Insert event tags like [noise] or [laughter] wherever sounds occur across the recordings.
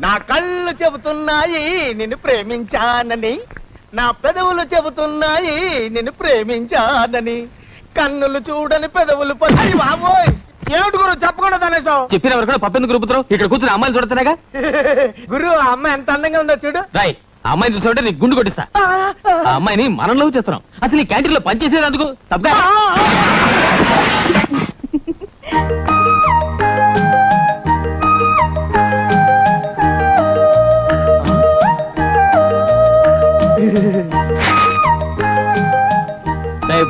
నా కళ్ళు చెబుతున్నాయి నిన్ను ప్రేమించానని. నా పెదవులు చెబుతున్నాయి నిన్ను ప్రేమించానని. కన్నులు చూడని పెదవులు ప- బాబోయ్! ఏమిటి గురు? చెప్పకుండా తనేసావు చెప్పిన ఎవరు కూడా పప్పెందుకు రూపుతారు ఇక్కడ కూర్చుని అమ్మాయిని చూడతానేగా గురు ఆ అమ్మాయి ఎంత అందంగా ఉందో చూడు. రాయ్ ఆ అమ్మాయిని చూసావంటే నీకు గుండు కొట్టిస్తా. ఆ, అమ్మాయిని మనం లవ్ చేస్తున్నాం. అసలు ఈ క్యాంటీన్లో పనిచేసేది అందుకు తప్పగా?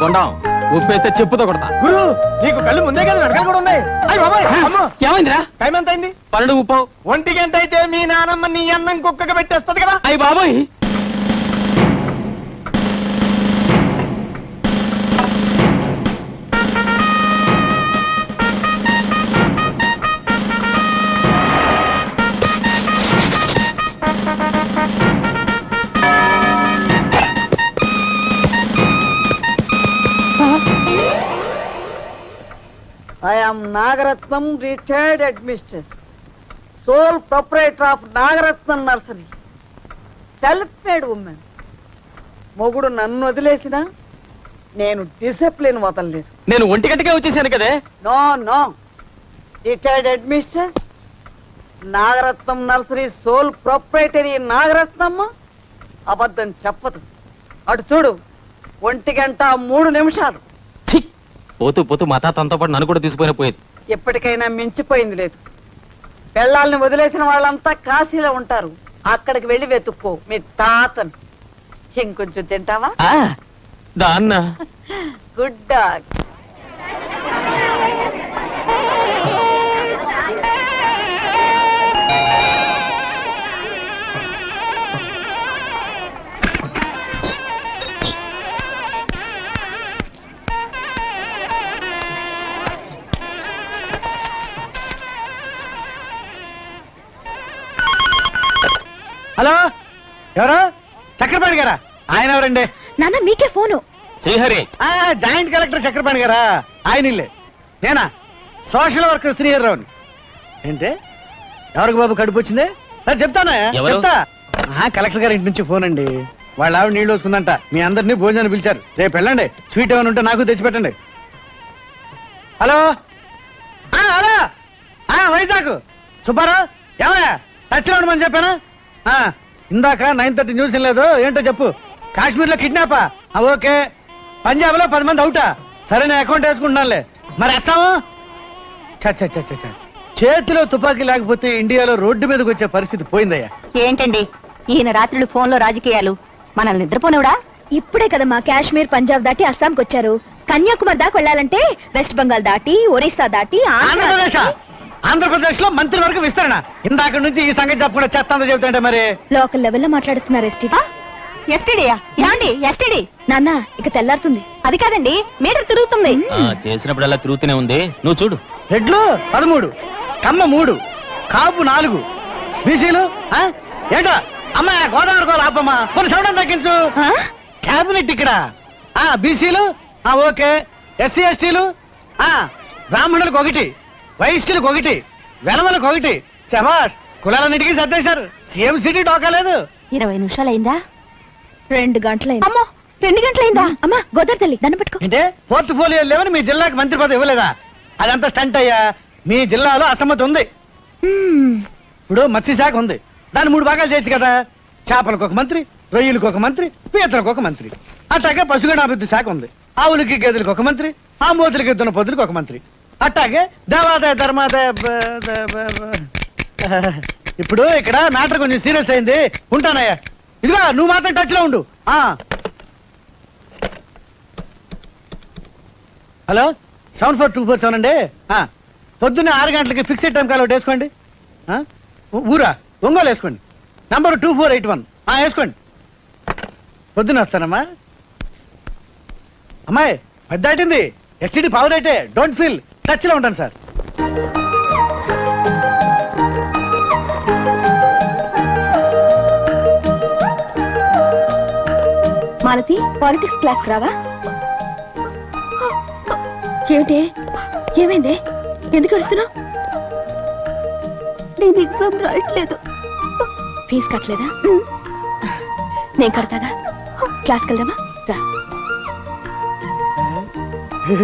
బొండం. ఉప్పేస్తే చెప్పుతో కొడతా. గురు నీకు కళ్ళు ముందే కదా వెనకాల కూడా ఉన్నాయి. అయ్యి బాబాయ్ అమ్మో. ఏమైందిరా? టైం ఎంత అయింది? పన్నెండు ముప్పావు. ఒంటి గంట అయితే మీ నానమ్మ నీ అన్నం కుక్కకి పెట్టేస్తది కదా. అయ్యి బాబోయ్ I am Nagaratnam, retired headmistress, sole proprietor of Nagaratnam Nursery, self-made woman. మొగుడు నన్ను వదిలేసిన నేను డిసిప్లిన్ వదలలేదు. నేను ఒంటి గంటకే వచ్చేసాను కదే. No no retired headmistress Nagaratnam nursery sole proprietary Nagaratnamma అబద్ధం చెప్పదు. అటు చూడు ఒంటి గంట మూడు నిమిషాలు! పోతూ పోతూ మా తాత తనతో పాటు నన్ను కూడా తీసుకుపోయిన పోయేది. ఎప్పటికైనా మించిపోయింది లేదు. పెళ్ళాల్ని వదిలేసిన వాళ్ళంతా కాశీలో ఉంటారు. అక్కడికి వెళ్ళి వెతుక్కో మీ తాతను. ఇంకొంచెం తింటావా? దాన్న గుడ్ డాగ్ హలో? ఎవరు? చక్రపాణి గారా? ఆయన ఎవరండి? నాన్న మీకే ఫోను. శ్రీహరి. ఆ, జాయింట్ కలెక్టర్ చక్రపాణి గారా? ఆయన ఇల్లే. నేనా? సోషల్ వర్కర్ శ్రీహర్రావుని ఏంటి? ఎవరికి బాబు కడుపు వచ్చింది? చెప్తానా? ఎవరు? చెప్తా. ఆ, కలెక్టర్ గారి ఇంటి నుంచి ఫోన్ అండి వాళ్ళ ఆవిడ నీళ్ళు వస్తుందంట మీ అందరినీ భోజనాన్ని పిలిచారు. రేపు వెళ్ళండి. స్వీట్ ఏమైనా ఉంటే నాకు తెచ్చిపెట్టండి హలో? ఆ, హలో? ఆ, వైజాగ్. సుబ్బారావు? ఏమయ్యా? టచ్లో ఉండమని చెప్పానా? ఇందాక నైన్ థర్టీ న్యూస్ లేదు ఏంటో చెప్పు. కాశ్మీర్లో కిడ్నాపా? ఆ, ఓకే. పంజాబ్లో పది మంది అవుటా? సరే నేను అకౌంట్ వేసుకుంటున్నానులే. మరి వేస్తాము చ చ చ చ చ. చేతిలో తుపాకీ లేకపోతే ఇండియాలో రోడ్డు మీదకి వచ్చే పరిస్థితి పోయిందయ్యా. ఏంటండి? ఈయన రాత్రులు ఫోన్లో రాజకీయాలు. మనల్ని నిద్రపోనివడా ఇప్పుడే కదమ్మా కాశ్మీర్ పంజాబ్ దాటి అస్సాంకి వచ్చారు కన్యాకుమారి దాకా వెళ్ళాలంటే వెస్ట్ బెంగాల్ దాటి ఒరిస్సా దాటి ఆంధ్ర ఆంధ్రప్రదేశ్? ఆంధ్రప్రదేశ్లో మంత్రివర్గ విస్తరణ. ఇందాక నుంచి ఈ సంగతి చెప్పకుండా చెత్త అంతా చెబుతుంటే మరి? లోకల్ లెవెల్లో మాట్లాడుతున్నారు ఎస్టీడీ. ఎస్టీడీయా ఏమండి? ఎస్టీడీ? నాన్న ఇక తెల్లారుతుంది. అది కాదండి మీటర్ తిరుగుతుంది. ఆ, చేసినప్పుడల్లా తిరుగుతూనే ఉంది. నువ్వు చూడు. రెడ్లు పదమూడు. కమ్మ మూడు. కాపు నాలుగు. బీసీలు ఆ? ఏంటో? అమ్మా గోదావరి గోల ఆపమ్మా. కొన్ని సౌండ్ తగ్గించు. ఆ? క్యాబినెట్ ఇక్కడ. ఆ బీసీలు ఆ ఓకే. ఎస్సీ ఎస్టీలు ఆ బ్రాహ్మణులకు ఒకటి. వైశ్యులకు ఒకటి వెలమలకు ఒకటి. శభాష్ కులాలన్నిటికీ సర్దేశారు. సీఎం సిటీ టోకలేదు ఇరవై నిమిషాలు అయిందా రెండు గంటలైంది. అమ్మో రెండు గంటలైందా? అమ్మా గోదావరి తల్లి దండ పెట్టుకో. అంటే పోర్ట్ఫోలియో లేవని మీ జిల్లాకి మంత్రి పదవి ఇవ్వలేదా? అదంతా స్టంట్ అయ్యా. మీ జిల్లాలో అసమ్మతి ఉంది. ఇప్పుడు మత్స్యశాఖ ఉంది. దాన్ని మూడు భాగాలు చేయొచ్చు కదా. చేపలకు ఒక మంత్రి రొయ్యలకు ఒక మంత్రి పీతలకు ఒక మంత్రి. అట్లాగే పశుగణాభివృద్ధి శాఖ ఉంది. ఆవులకి గేదెలకు ఒక మంత్రి ఆ మూతులకి దున్న పొద్దులకు ఒక మంత్రి. అట్టాగే దేవాదాయ ధర్మాదాయ ఇప్పుడు ఇక్కడ మ్యాటర్ కొంచెం సీరియస్ అయింది. ఉంటానయ్యా. ఇదిగో నువ్వు మాత్రం టచ్లో ఉండు hello? Seven four two four seven అండి? పొద్దున్నే ఆరు గంటలకి ఫిక్స్డ్ టైం కాల్ ఒకటి వేసుకోండి. ఊరా? ఒంగోలు వేసుకోండి. Number two four eight one. వేసుకోండి. పొద్దున్న వస్తానమ్మా. అమ్మాయి పెద్ద దాటింది ఎస్టీడీ పవర్ అయితే డోంట్ ఫీల్. టచ్లో ఉంటాను సార్. మాలతి పాలిటిక్స్ క్లాస్ రావా? ఏమిటే? ఏమైంది? ఎందుకు ఏడుస్తున్నావు? నేను ఎగ్జామ్ రాయట్లేదు. ఫీజు కట్టలేదా? నేను కడతాగా క్లాస్కి వెళ్దామా? రా. Good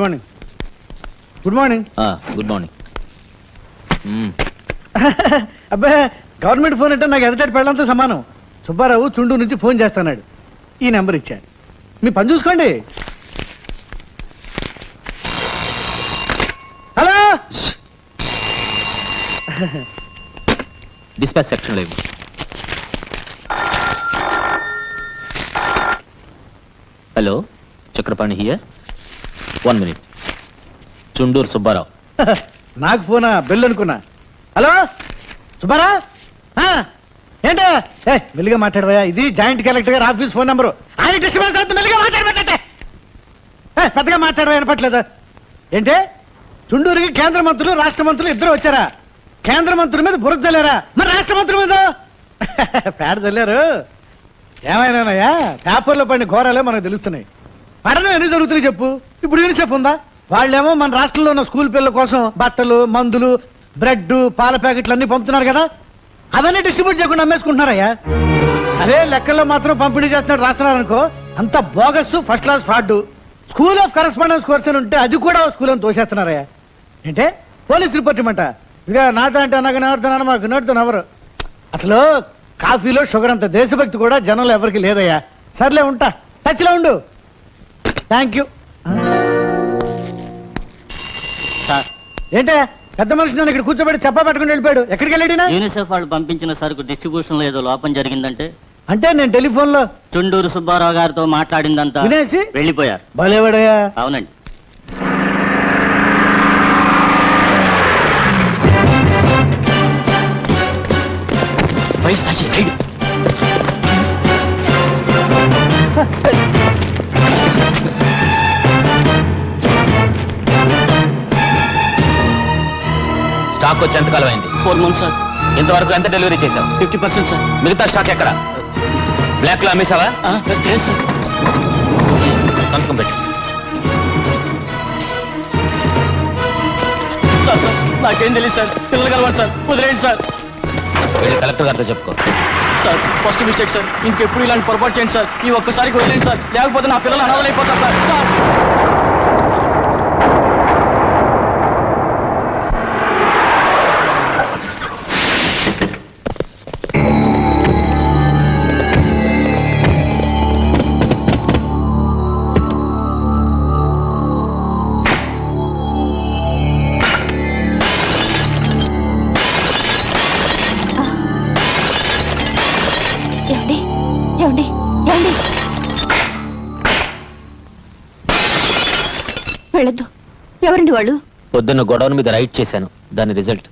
morning good morning good morning అబ్బా గవర్నమెంట్ ఫోన్ అంటే నాకు ఎదటి పెళ్ళంతో సమానం. సుబ్బారావు చుండూరు నుంచి ఫోన్ చేస్తున్నాడు. ఈ నెంబర్ ఇచ్చాడు. మీ పని చూసుకోండి. హలో? డిస్పాచ్ సెక్షన్ లేవు hello Chakrapani here one minute Chunduru Subbarao నాకు ఫోనా? బెల్ అనుకున్నా. హలో సుబ్బారా ఏంటో? ఏ మెల్లిగా మాట్లాడవయ్యా. ఇది జాయింట్ కలెక్టర్ గారు ఆఫీస్ ఫోన్ నెంబరు. ఆయన డిస్టర్బెన్స్ అవుతుంది. మెల్లిగా మాట్లాడబెట్టే పెద్దగా మాట్లాడవా వినపట్లేదు? ఏంటి? చుండూరుకి కేంద్ర మంత్రులు రాష్ట్ర మంత్రులు ఇద్దరు వచ్చారా? కేంద్ర మంత్రుల మీద బురద చల్లారా మరి రాష్ట్ర మంత్రుల మీద? [laughs] పేడ చల్లారు ఏమైనానయ్యా పేపర్లో పడిన ఘోరాలే మనకు తెలుస్తున్నాయి. పడడం ఎన్ని జరుగుతున్నాయి చెప్పు? ఇప్పుడు యూనిసెఫ్ ఉందా? వాళ్ళేమో మన రాష్ట్రంలో ఉన్న స్కూల్ పిల్లల కోసం బట్టలు మందులు బ్రెడ్ పాల ప్యాకెట్లు అన్ని పంపుతున్నారు కదా? అవన్నీ డిస్ట్రిబ్యూట్ చేయకుండా అమ్మేసుకుంటున్నారయ్యా. సరే లెక్కల్లో మాత్రం పంపిణీ చేస్తున్నాడు రాస్తున్నారనుకో అంత bogus first class fraud school of correspondence course అని ఉంటే అది కూడా స్కూల్ అని తోసేస్తున్నారయ్యా. ఏంటే? పోలీస్ రిపోర్ట్ ఇమ్మంట ఇక నాతో అంటే నాకు నవ్వుతున్నాను మాకు నోటితో నవ్వరు. అసలు కాఫీలో షుగర్ అంత దేశభక్తి కూడా జనంలో ఎవరికి లేదయ్యా. సర్లే ఉంటా. టచ్లో ఉండు. Thank you sir. ఏంటే? పెద్ద మనిషి నన్ను ఇక్కడ కూర్చోబెట్టి చెప్పా పెట్టుకుని వెళ్ళిపోయాడు. ఎక్కడికి వెళ్ళాడినా? యూనిసెఫ్ వాళ్ళు పంపించిన సరుకు డిస్ట్రిబ్యూషన్లో ఏదో లోపం జరిగిందంటే? అంటే నేను టెలిఫోన్లో చుండూరు సుబ్బారావు గారితో మాట్లాడిందంతా వినేసి? వెళ్ళిపోయారు. భలేవాడయ్యా. అవునండి. స్టాక్ వచ్చి ఎంతకాలం అయింది? Four months sir. ఇంతవరకు ఎంత డెలివరీ చేసావు ఫిఫ్టీ పర్సెంట్ సార్. మిగతా స్టాక్ ఎక్కడ? బ్లాక్లో లేదు సార్. సంతకం పెట్టి. సార్ సార్ నాకేం తెలియదు సార్. పిల్లలు కలవండి సార్. వదిలేయండి సార్. వెళ్ళి కలెక్టర్ గారితో చెప్పుకో. Sir first mistake sir. ఇంకెప్పుడు ఇలాంటి పొరపాటు చేయండి సార్. ఈ ఒక్కసారికి వదిలేండి సార్. లేకపోతే నా పిల్లలు అనాథలైపోతారు సార్. సార్! వెళ్ళొద్దు. ఎవరండి వాళ్ళు? పొద్దున్న గొడవల మీద రైడ్ చేశాను. దాని రిజల్ట్.